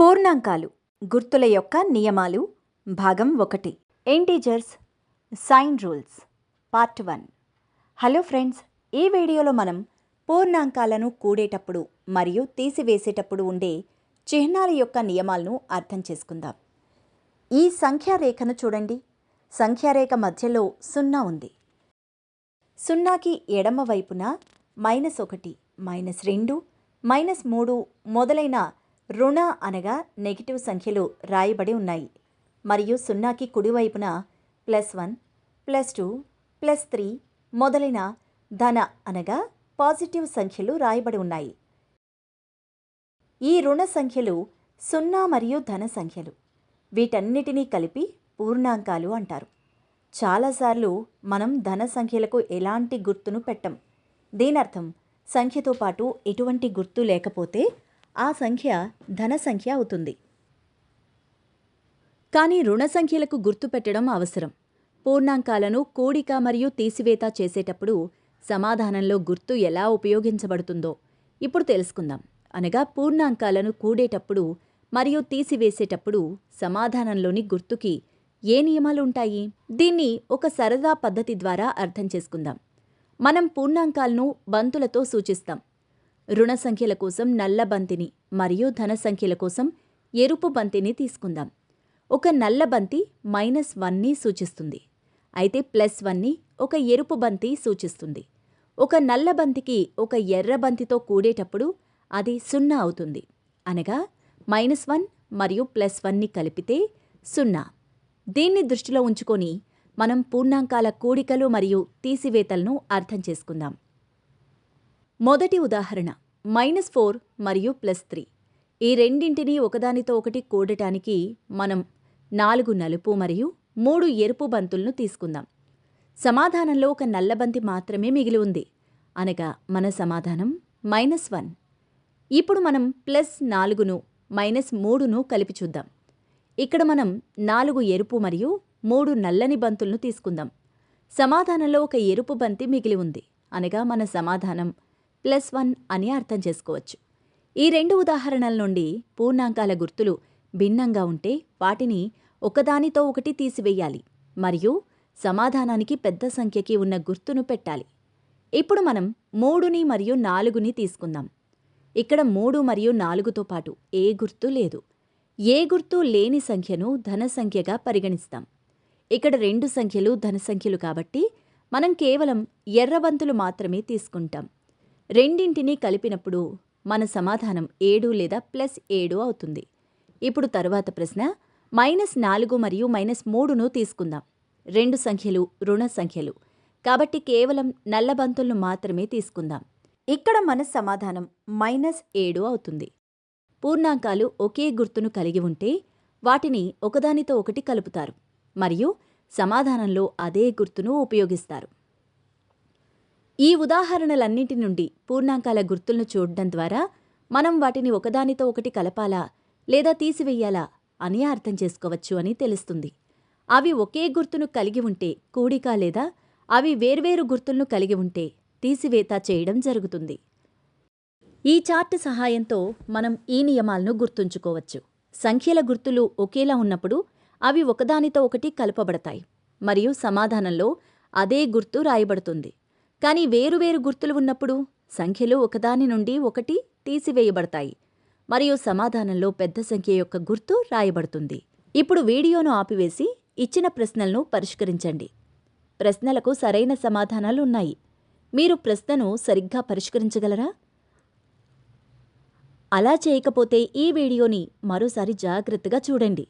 పూర్ణాంకాలు గుర్తుల యొక్క నియమాలు భాగం ఒకటి. Integers sign rules part one hello friends ఈ వీడియోలో మనం పూర్ణాంకాలను కూడేటప్పుడు మరియు తీసివేసేటప్పుడు ఉండే చిహ్నాల యొక్క నియమాలను అర్థం చేసుకుందాం. ఈ సంఖ్యారేఖను చూడండి. సంఖ్యారేఖ మధ్యలో సున్నా ఉంది. సున్నాకి ఎడమ వైపున మైనస్ ఒకటి మైనస్ రెండు మైనస్ మూడు మొదలైన రుణ అనగా నెగిటివ్ సంఖ్యలు రాయబడి ఉన్నాయి. మరియు సున్నాకి కుడివైపున plus one plus two plus three మొదలైన ధన అనగా పాజిటివ్ సంఖ్యలు రాయబడి ఉన్నాయి. ఈ రుణ సంఖ్యలు సున్నా మరియు ధన సంఖ్యలు. వీటన్నిటినీ కలిపి పూర్ణాంకాలు అంటారు. చాలాసార్లు మనం ధన సంఖ్యలకు ఎలాంటి గుర్తును పెట్టం. దీనర్థం సంఖ్యతో పాటు ఎటువంటి గుర్తు లేకపోతే ఆ సంఖ్య ధన సంఖ్య అవుతుంది. కానీ రుణ సంఖ్యలకు గుర్తు పెట్టడం అవసరం. పూర్ణాంకాలను కూడిక మరియు తీసివేత చేసేటప్పుడు సమాధానంలో గుర్తు ఎలా ఉపయోగించబడుతుందో ఇప్పుడు తెలుసుకుందాం. అనగా పూర్ణాంకాలను కూడేటప్పుడు మరియు తీసివేసేటప్పుడు సమాధానంలోని గుర్తుకి ఏ నియమాలు ఉంటాయి? దీన్ని ఒక సరదా పద్ధతి ద్వారా అర్థం చేసుకుందాం. మనం పూర్ణాంకాలను బంతులతో సూచిస్తాం. రుణ సంఖ్యల కోసం నల్ల బంతిని మరియు ధన సంఖ్యల కోసం ఎరుపు బంతిని తీసుకుందాం. ఒక నల్ల బంతి మైనస్ వన్ని సూచిస్తుంది. అయితే ప్లస్ వన్ని ఒక ఎరుపు బంతి సూచిస్తుంది. ఒక నల్ల బంతికి ఒక ఎర్ర బంతితో కూడేటప్పుడు అది సున్నా అవుతుంది. అనగా మైనస్ వన్ మరియు ప్లస్ వన్ని కలిపితే సున్నా. దీన్ని దృష్టిలో ఉంచుకొని మనం పూర్ణాంకాల కూడికలు మరియు తీసివేతలను అర్థం చేసుకుందాం. మొదటి ఉదాహరణ మైనస్ ఫోర్ మరియు ప్లస్ త్రీ. ఈ రెండింటినీ ఒకదానితో ఒకటి కూడటానికి మనం నాలుగు నలుపు మరియు మూడు ఎరుపు బంతులను తీసుకుందాం. సమాధానంలో ఒక నల్ల బంతి మాత్రమే మిగిలి ఉంది. అనగా మన సమాధానం మైనస్ వన్. ఇప్పుడు మనం ప్లస్ నాలుగును మైనస్ మూడును కలిపి చూద్దాం. ఇక్కడ మనం నాలుగు ఎరుపు మరియు మూడు నల్లని బంతులను తీసుకుందాం. సమాధానంలో ఒక ఎరుపు బంతి మిగిలి ఉంది. అనగా మన సమాధానం ప్లస్ వన్ అని అర్థం చేసుకోవచ్చు. ఈ రెండు ఉదాహరణల నుండి పూర్ణాంకాల గుర్తులు భిన్నంగా ఉంటే వాటిని ఒకదానితో ఒకటి తీసివేయాలి మరియు సమాధానానికి పెద్ద సంఖ్యకి ఉన్న గుర్తును పెట్టాలి. ఇప్పుడు మనం మూడుని మరియు నాలుగుని తీసుకుందాం. ఇక్కడ మూడు మరియు నాలుగుతో పాటు ఏ గుర్తు లేదు. ఏ గుర్తు లేని సంఖ్యను ధన సంఖ్యగా పరిగణిస్తాం. ఇక్కడ రెండు సంఖ్యలు ధన సంఖ్యలు కాబట్టి మనం కేవలం ఎర్రబంతులు మాత్రమే తీసుకుంటాం. రెండింటినీ కలిపినప్పుడు మన సమాధానం ఏడు లేదా ప్లస్ ఏడు అవుతుంది. ఇప్పుడు తరువాత ప్రశ్న మైనస్ నాలుగు మరియు మైనస్ మూడును తీసుకుందాం. రెండు సంఖ్యలు రుణ సంఖ్యలు. కాబట్టి కేవలం నల్ల బంతులను మాత్రమే తీసుకుందాం. ఇక్కడ మన సమాధానం మైనస్ ఏడు అవుతుంది. పూర్ణాంకాలు ఒకే గుర్తును కలిగి ఉంటే వాటిని ఒకదానితో ఒకటి కలుపుతారు. మరియు సమాధానంలో అదే గుర్తును ఉపయోగిస్తారు. ఈ ఉదాహరణలన్నింటి నుండి పూర్ణాంకాల గుర్తులను చూడడం ద్వారా మనం వాటిని ఒకదానితో ఒకటి కలపాలా లేదా తీసివేయాలా అని అర్థం చేసుకోవచ్చు అని తెలుస్తుంది. అవి ఒకే గుర్తును కలిగి ఉంటే కూడిక లేదా అవి వేర్వేరు గుర్తులను కలిగి ఉంటే తీసివేత చేయడం జరుగుతుంది. ఈ చార్ట్ సహాయంతో మనం ఈ నియమాలను గుర్తుంచుకోవచ్చు. సంఖ్యల గుర్తులు ఒకేలా ఉన్నప్పుడు అవి ఒకదానితో ఒకటి కలపబడతాయి మరియు సమాధానంలో అదే గుర్తు రాయబడుతుంది. కానీ వేరువేరు గుర్తులు ఉన్నప్పుడు సంఖ్యలు ఒకదాని నుండి ఒకటి తీసివేయబడతాయి. మరియు సమాధానంలో పెద్ద సంఖ్య యొక్క గుర్తు రాయబడుతుంది. ఇప్పుడు వీడియోను ఆపివేసి ఇచ్చిన ప్రశ్నలను పరిష్కరించండి. ప్రశ్నలకు సరైన సమాధానాలు ఉన్నాయి. మీరు ప్రశ్నను సరిగ్గా పరిష్కరించగలరా? అలా చేయకపోతే ఈ వీడియోని మరోసారి జాగ్రత్తగా చూడండి.